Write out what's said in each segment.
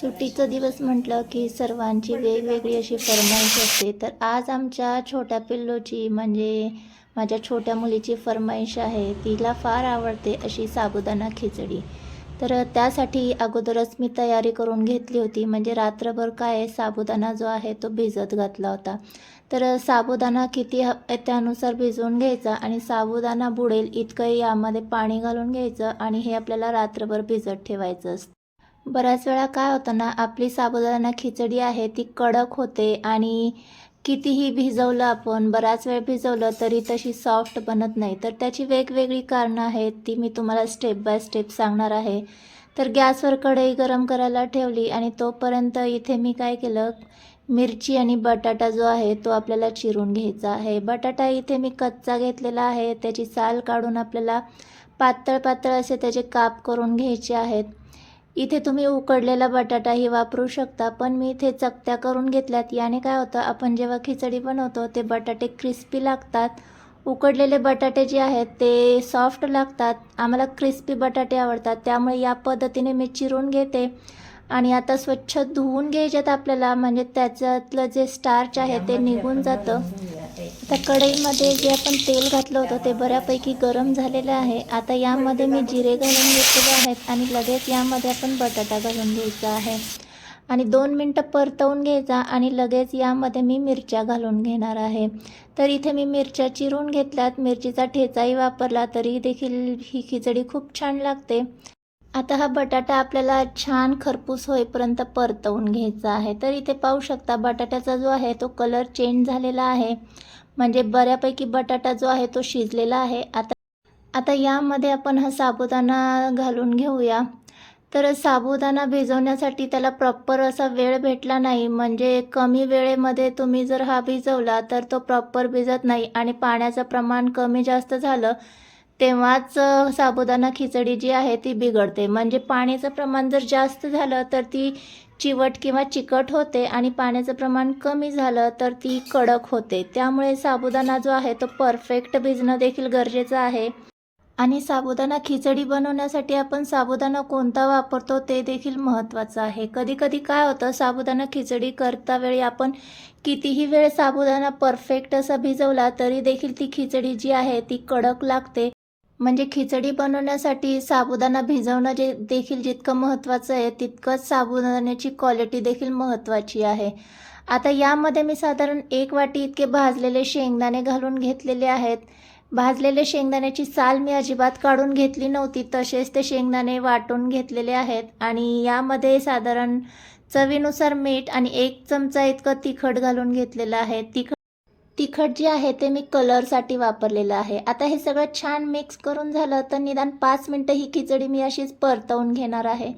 सुट्टीचा दिवस म्हटलं की सर्वांची वेगवेगळी अशी फरमाईश असते. तर आज आमच्या छोट्या पिल्लूची म्हणजे माझ्या छोट्या मुलीची फरमाईश आहे तिला फार आवडते अशी साबुदाणा खिचडी. तर त्यासाठी अगोदरच मी तयारी करून घेतली होती म्हणजे रात्रभर काय आहे, साबुदाणा जो आहे तो भिजत घातला होता. तर साबुदाणा किती त्यानुसार भिजवून घ्यायचा आणि साबुदाणा बुडेल इतकं यामध्ये पाणी घालून घ्यायचं आणि हे आपल्याला रात्रभर भिजत ठेवायचं असतं. बऱ्याच वेळा काय होतं ना आपली साबुदाणा खिचडी आहे ती कडक होते आणि कितीही भिजवलं आपण बराच वेळ भिजवलं तरी तशी सॉफ्ट बनत नाही. तर त्याची वेगवेगळी कारणं आहेत ती मी तुम्हाला स्टेप बाय स्टेप सांगणार आहे. तर गॅसवर कढई गरम करायला ठेवली आणि तोपर्यंत इथे मी काय केलं मिरची आणि बटाटा जो आहे तो आपल्याला चिरून घ्यायचा आहे. बटाटा इथे मी कच्चा घेतलेला आहे त्याची साल काढून आपल्याला पातळ पातळ असे त्याचे काप करून घ्यायचे आहेत. इथे तुम्ही उकडलेला बटाटाही वापरू शकता पण मी इथे चकत्या करून घेतल्यात. याने काय होतं आपण जेव्हा खिचडी बनवतो ते बटाटे क्रिस्पी लागतात. उकडलेले बटाटे जे आहेत ते सॉफ्ट लागतात. आम्हाला क्रिस्पी बटाटे आवडतात. त्यामुळे या पद्धतीने मी चिरून घेते. आणि आता स्वच्छ धुवून घ्यायच्यात आपल्याला म्हणजे त्याच्यातलं जे स्टार्च आहे ते निघून जातं. आता कढईमध्ये जे आपण तेल घातलं होतं ते बऱ्यापैकी गरम झालेलं आहे. आता यामध्ये मी जिरे घालून घेतलेले आहेत आणि लगेच यामध्ये आपण बटाटा घालून घ्यायचा आहे. आणि दोन मिनटं परतवून घ्यायचा आणि लगेच यामध्ये मी मिरच्या घालून घेणार आहे. तर इथे मी मिरच्या चिरून घेतल्यात. मिरचीचा ठेचाही वापरला तरी देखील ही खिचडी खूप छान लागते. आता हा बटाटा आपल्याला छान खरपूस होईपर्यंत परतवून घ्यायचा आहे. तर इथे पाहू शकता बटाट्याचा जो आहे तो कलर चेंज झालेला आहे. म्हणजे बऱ्यापैकी बटाटा जो आहे तो शिजलेला आहे. आता आता यामध्ये आपण हा साबुदाणा घालून घेऊया. तर साबुदाणा भिजवण्यासाठी त्याला प्रॉपर असा वेळ भेटला नाही. म्हणजे कमी वेळेमध्ये तुम्ही जर हा भिजवला तर तो प्रॉपर भिजत नाही आणि पाण्याचं प्रमाण कमी जास्त झालं तेव्हाच साबुदाणा खिचडी जी आहे ती बिघडते. म्हणजे पाण्याचं प्रमाण जर जास्त झालं तर ती चिवट किंवा चिकट होते आणि पाण्याचं प्रमाण कमी झालं तर ती कडक होते. त्यामुळे साबुदाणा जो आहे तो परफेक्ट भिजणं देखील गरजेचं आहे. आणि साबुदाणा खिचडी बनवण्यासाठी आपण साबुदाणा कोणता वापरतो ते देखील महत्त्वाचं आहे. कधी कधी काय होतं साबुदाणा खिचडी करता वेळी आपण कितीही वेळ साबुदाणा परफेक्ट असा भिजवला तरी देखील ती खिचडी जी आहे ती कडक लागते. म्हणजे खिचडी बनवण्यासाठी साबुदाणा भिजवणं जे देखील जितकं महत्त्वाचं आहे तितकंच साबुदाण्याची क्वालिटी देखील महत्त्वाची आहे. आता यामध्ये मी साधारण एक वाटी इतके भाजलेले शेंगदाणे घालून घेतलेले आहेत. भाजलेले शेंगदाण्याची साल मी अजिबात काढून घेतली नव्हती तसेच ते शेंगदाणे वाटून घेतलेले आहेत. आणि यामध्ये साधारण चवीनुसार मीठ आणि एक चमचा इतकं तिखट घालून घेतलेलं आहे. तिखट तिखट जे आहे ते मी कलरसाठी वापरलेलं आहे. आता हे सगळं छान मिक्स करून झालं तर निदान पाच मिनटं ही खिचडी मी अशीच परतवून घेणार आहे.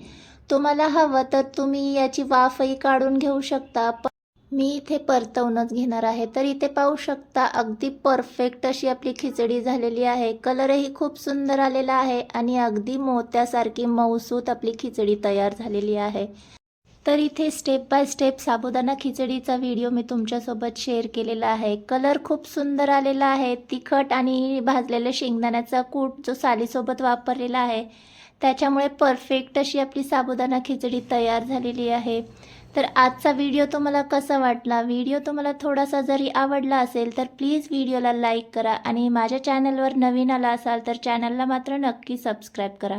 तुम्हाला हवं तर तुम्ही याची वाफही काढून घेऊ शकता पण मी इथे परतवूनच घेणार आहे. तर इथे पाहू शकता अगदी परफेक्ट अशी आपली खिचडी झालेली आहे. कलरही खूप सुंदर आलेला आहे आणि अगदी मोत्यासारखी मऊसूत आपली खिचडी तयार झालेली आहे. तर इथे स्टेप बाय स्टेप साबुदाणा खिचडीचा व्हिडिओ मी तुमच्यासोबत शेअर केलेला आहे. कलर खूप सुंदर आलेला आहे. तिखट आणि भाजलेल्या शेंगदाण्याचा कूट जो सालीसोबत वापरलेला आहे. त्याच्यामुळे परफेक्ट अशी आपली साबुदाणा खिचडी तयार झालेली आहे. तर आजचा व्हिडिओ तुम्हाला कसा वाटला? व्हिडिओ तुम्हाला थोडासा जरी आवडला असेल तर प्लीज व्हिडिओला लाईक करा आणि माझ्या चॅनलवर नवीन आला असाल तर चॅनलला मात्र नक्की सबस्क्राईब करा.